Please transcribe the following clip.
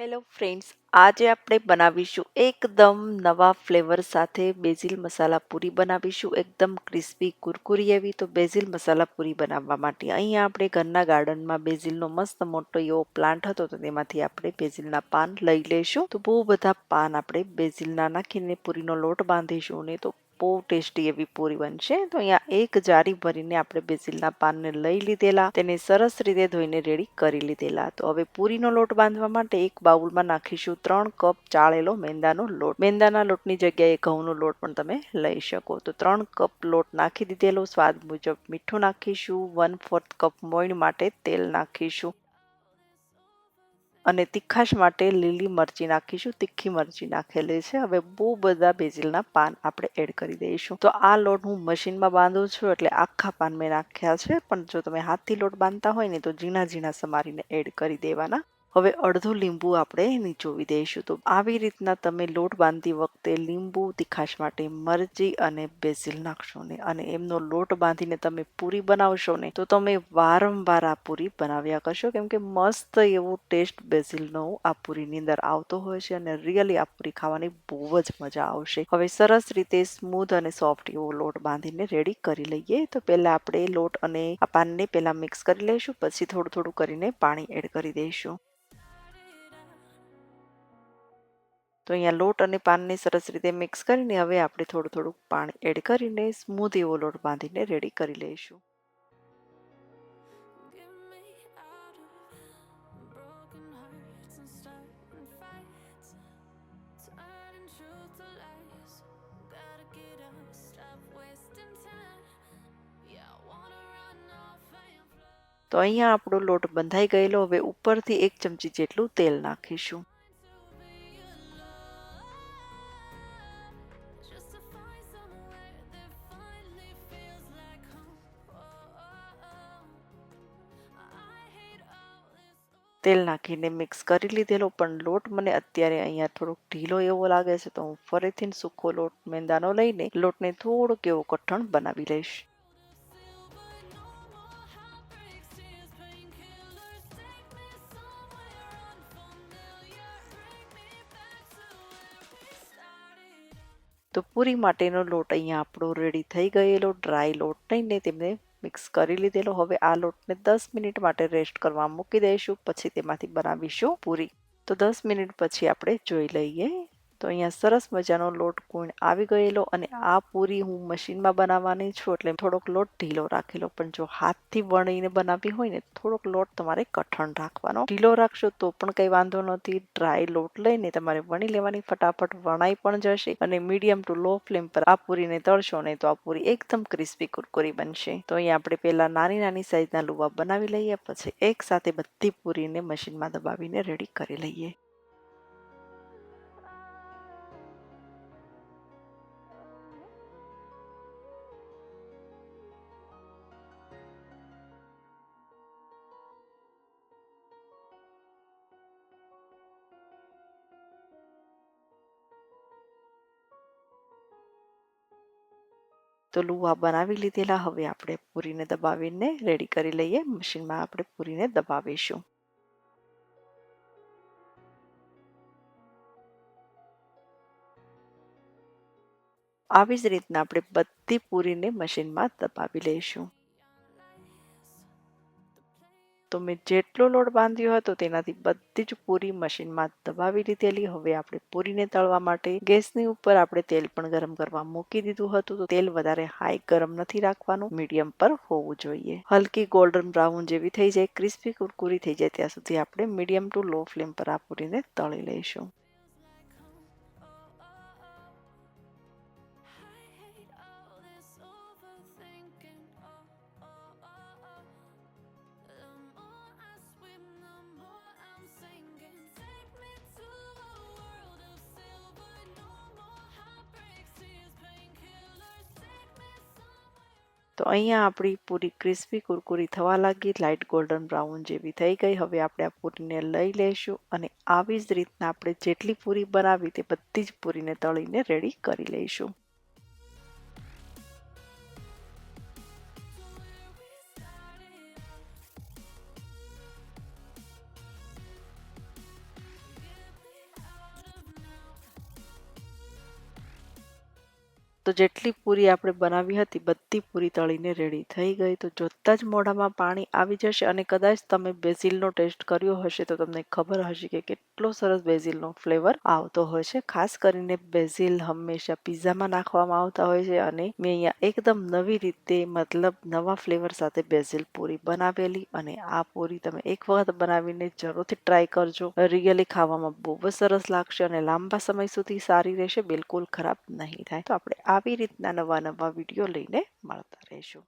Hello friends આજે આપણે બનાવીશું એકદમ નવા ફ્લેવર સાથે બેઝિલ મસાલા પૂરી બનાવીશું. એકદમ ક્રિસ્પી કુરકુરી એવી. તો બેઝિલ મસાલા પૂરી બનાવવા માટે અહીંયા આપણે ઘરના ગાર્ડનમાં બેઝિલનો મસ્ત મોટો એવો પ્લાન્ટ હતો, તો તેમાંથી આપણે બેઝિલના પાન લઈ લઈશું. તો બહુ બધા પાન આપણે બેઝિલના નાખીને પૂરીનો લોટ બાંધીશું ને તો બહુ ટેસ્ટી એવી પૂરી બનશે. તો અહીંયા એક જારી ભરીને આપણે બેસિલના પાનને લઈ લીધેલા, તેને સરસ રીતે ધોઈને રેડી કરી લીધેલા. તો હવે પૂરીનો લોટ બાંધવા માટે એક બાઉલમાં નાખીશું ત્રણ કપ ચાળેલો મેંદાનો લોટ. મેંદાના લોટની જગ્યાએ ઘઉંનો લોટ પણ તમે લઈ શકો. તો ત્રણ કપ લોટ નાખી દીધેલો. સ્વાદ મુજબ મીઠું નાખીશું. વન ફોર્થ કપ મોઈન માટે તેલ નાખીશું. અને તીખાશ માટે લીલી મરચી નાખીશું. તીખી મરચી નાખેલી છે. હવે બહુ બધા બેઝિલના પાન આપણે એડ કરી દઈશું. તો આ લોટ હું મશીનમાં બાંધું છું એટલે આખા પાન મેં નાખ્યા છે. પણ જો તમે હાથથી લોટ બાંધતા હોય ને તો ઝીણા ઝીણા સમારીને એડ કરી દેવાના. હવે અડધું લીંબુ આપણે નીચોવી દઈશું. તો આવી રીતના તમે લોટ બાંધતી વખતે લીંબુ તીખાશ માટે મરચી અને બેઝિલ નાખશો ને. અને એમનો લોટ બાંધીને તમે પૂરી બનાવશો ને, તો તમે વારંવાર આ પૂરી બનાવ્યા કરશો. કેમ કે મસ્ત એવો ટેસ્ટ બેઝિલનો આ પૂરીની અંદર આવતો હોય છે અને રિયલી આ પૂરી ખાવાની બહુ જ મજા આવશે. હવે સરસ રીતે સ્મૂથ અને સોફ્ટ એવો લોટ બાંધીને રેડી કરી લઈએ. તો પહેલા આપણે લોટ અને આ પાનને પહેલાં મિક્સ કરી લઈશું. પછી થોડું થોડું કરીને પાણી એડ કરી દઈશું. તો અહીંયા લોટ અને પાનને સરસ રીતે મિક્સ કરીને હવે આપણે થોડું થોડું પાણી એડ કરીને સ્મૂધ એવો લોટ બાંધીને રેડી કરી લઈશું. તો અહીંયા આપણો લોટ બંધાઈ ગયેલો. હવે ઉપરથી એક ચમચી જેટલું તેલ નાખીશું. તેલ નાખીને મિક્સ કરી લીધેલો, પણ લોટ મને અત્યારે અહીંયા થોડોક ઢીલો એવો લાગે છે, તો હું ફરીથી સૂકો લોટ મેંદાનો લઈને લોટને થોડોક એવો કઠણ બનાવી લઈશ. તો પૂરી માટેનો લોટ અહીંયા આપણો રેડી થઈ ગયેલો ડ્રાય લોટ લઈને તેમને મિક્સ કરી લીધેલો. હવે આ લોટને દસ મિનિટ માટે રેસ્ટ કરવા મૂકી દઈશું. પછી તેમાંથી બનાવીશું પૂરી. તો દસ મિનિટ પછી આપણે જોઈ લઈએ તો અહીંયા સરસ મજાનો લોટ કુણ આવી ગયેલો અને આ પૂરી હું મશીનમાં બનાવવાની છું એટલે થોડોક લોટ ઢીલો રાખેલો. પણ જો હાથથી વણીને બનાવવી હોય ને, થોડોક લોટ તમારે કઠણ રાખવાનો. ઢીલો રાખશો તો પણ કંઈ વાંધો નથી. ડ્રાય લોટ લઈને તમારે વણી લેવાની ફટાફટ, વણાઈ પણ જશે અને મીડિયમ ટુ લો ફ્લેમ પર આ પૂરીને તળશો ને તો આ પૂરી એકદમ ક્રિસ્પી કુરકુરી બનશે. તો અહીંયા આપણે પહેલાં નાની નાની સાઈઝના લુવા બનાવી લઈએ, પછી એક સાથે બધી પૂરીને મશીનમાં દબાવીને રેડી કરી લઈએ. તો લુવા બનાવી લીધેલા. હવે આપણે પૂરીને દબાવીને રેડી કરી લઈએ. મશીનમાં આપણે પૂરીને દબાવીશું. આવી જ રીતના આપણે બધી પૂરીને મશીનમાં દબાવી લઈશું. તો મેં જેટલો લોટ બાંધ્યો હતો તેનાથી બધી જ પૂરી મશીનમાં દબાવી લીધેલી હવે આપણે પૂરીને તળવા માટે ગેસની ઉપર આપણે તેલ પણ ગરમ કરવા મૂકી દીધું હતું. તો તેલ વધારે હાઈ ગરમ નથી રાખવાનું, મીડિયમ પર હોવું જોઈએ. હલકી ગોલ્ડન બ્રાઉન જેવી થઈ જાય, ક્રિસ્પી કુરકુરી થઈ જાય, ત્યાં સુધી આપણે મીડિયમ ટુ લો ફ્લેમ પર આ પૂરીને તળી લઈશું. તો અહીંયા આપણી પૂરી ક્રિસ્પી કુરકુરી થવા લાગી લાઇટ ગોલ્ડન બ્રાઉન જેવી થઈ ગઈ. હવે આપણે આ પૂરીને લઈ લઈશું અને આવી જ રીતના આપણે જેટલી પૂરી બનાવી તે બધી જ પૂરીને તળીને રેડી કરી લઈશું. તો જેટલી પૂરી આપણે બનાવી હતી, બધી પૂરી તળીને રેડી થઈ ગઈ. તો જોતા જ મોઢામાં પાણી આવી જશે અને કદાચ તમે બેઝિલનો ટેસ્ટ કર્યો હશે તો તમને ખબર હશે કે કેટલો સરસ બેઝિલનો ફ્લેવર આવતો હોય છે. ખાસ કરીને બેઝિલ હંમેશા પીઝામાં નાખવામાં આવતા હોય છે અને મેં અહીંયા એકદમ નવી રીતે, મતલબ નવા ફ્લેવર સાથે બેઝિલ પૂરી બનાવેલી અને આ પૂરી તમે એક વખત બનાવીને જરૂરથી ટ્રાય કરજો. રિયલી ખાવામાં બહુ જ સરસ લાગશે અને લાંબા સમય સુધી સારી રહેશે, બિલકુલ ખરાબ નહીં થાય. તો આપણે આવી રીતના નવા નવા વીડિયો લઈને મળતા રહીશું.